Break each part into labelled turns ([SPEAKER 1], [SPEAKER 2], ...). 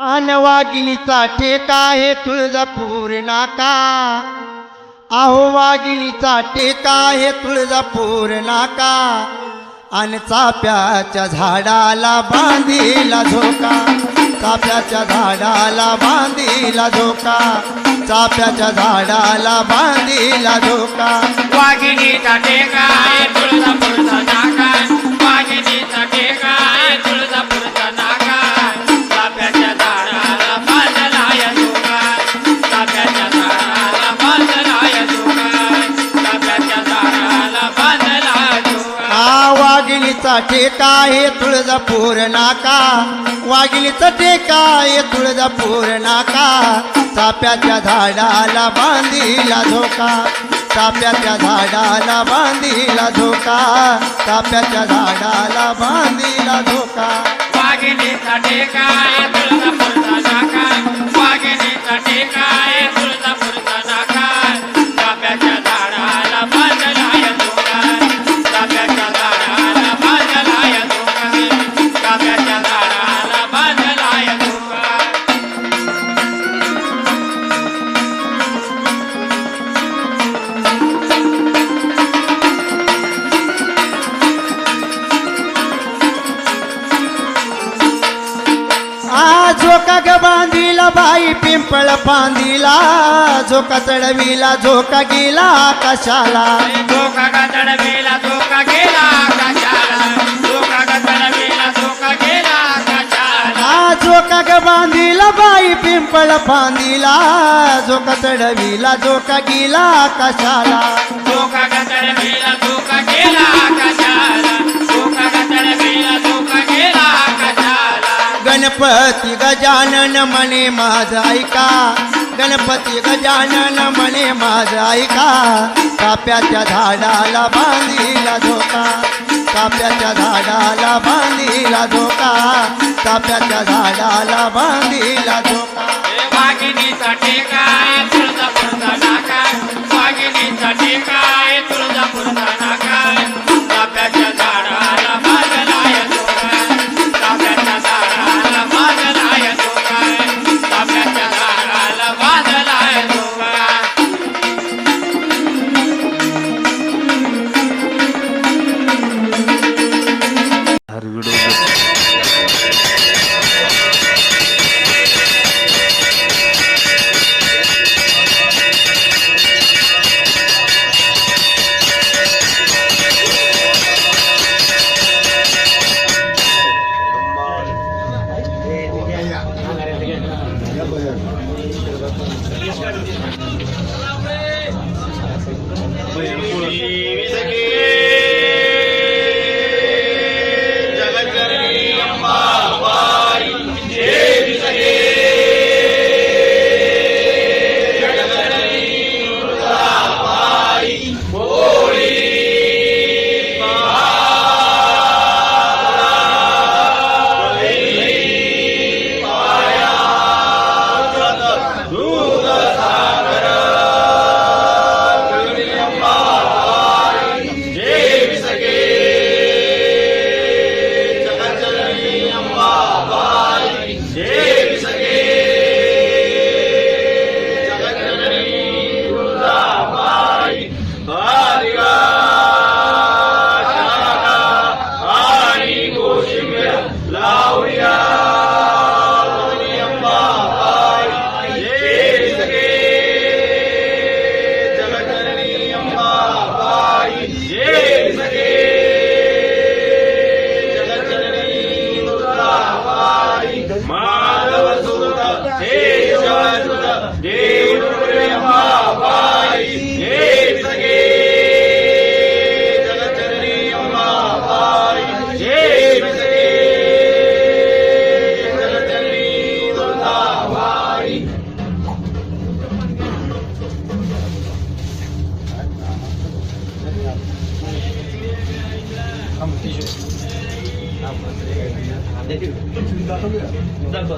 [SPEAKER 1] आन टेका आहे हे तुळजापूर नाका. आहो वागिनीचा टेका हे तुळजापूर नाका. अन चाप्याच्या झाडाला बांधीला झोका. चाप्याच्या झाडाला बांधीला झोका. चाप्याच्या झाडाला बांधीला झोका.
[SPEAKER 2] वाघिणीचा टेका आहे तुळजापूरचा नाका. वाघिणीचा टेका आहे
[SPEAKER 1] ठेका हे तुळजापूर नाका. वाघिणीचा ठेका हे तुळजापूर नाका. चाप्याच्या झाडाला बांधीला धोका. चाप्याच्या झाडाला बांधीला धोका. चाप्याच्या झाडाला बांधीला धोका.
[SPEAKER 2] वाघिणीचा टेका आहे तुळजापूरचा नाका. वाघिणीचा टेका आहे तुळजापूरचा
[SPEAKER 1] बाई पिंपळ बांधीला झोका चढविला झोका गेला आकाशाला
[SPEAKER 2] धोका गदड वेला धोका गेला आकाशाला धोका गदड वेला धोका गेला आकाशाला
[SPEAKER 1] आ झोका ग बांधीला बाई पिंपळ बांधीला झोका चढविला झोका गेला आकाशाला
[SPEAKER 2] धोका गदड वेला धोका गेला आकाशाला
[SPEAKER 1] गणपती गजानन म्हणे माझ ऐका. गणपती गजानन म्हणे माझ ऐका. काप्याच्या झाडाला बांधीला धोका. काप्याच्या झाडाला बांधीला धोका. काप्याच्या झाडाला बांधीला धोका.
[SPEAKER 2] वाघिणीचा टेका तुळजापूरचा वाघिणीचा टेका 为什么输了十一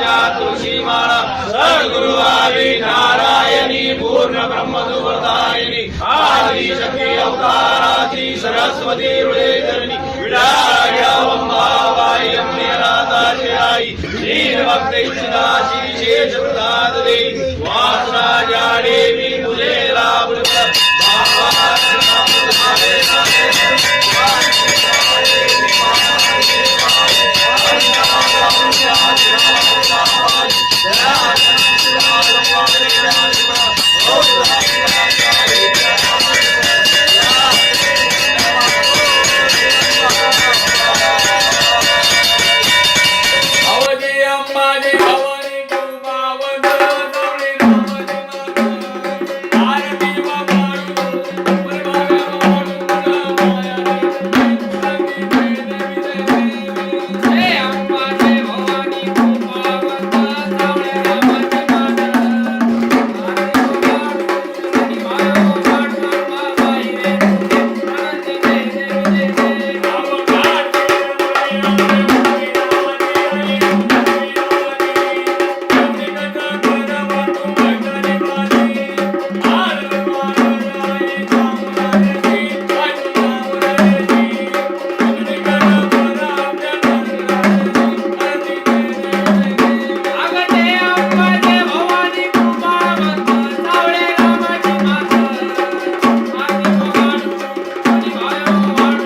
[SPEAKER 2] जातु सीमाण सद्गुरुवारी नारायणी पूर्ण ब्रह्म सुवरदायिनी आदि शक्ति अवताराची सरस्वती हृदयधरणी विडायावम्बावायं निराताशिरायि श्रीभक्तैश्चिदाशी शेषप्रदाददे वासना जाडेवी Yeah.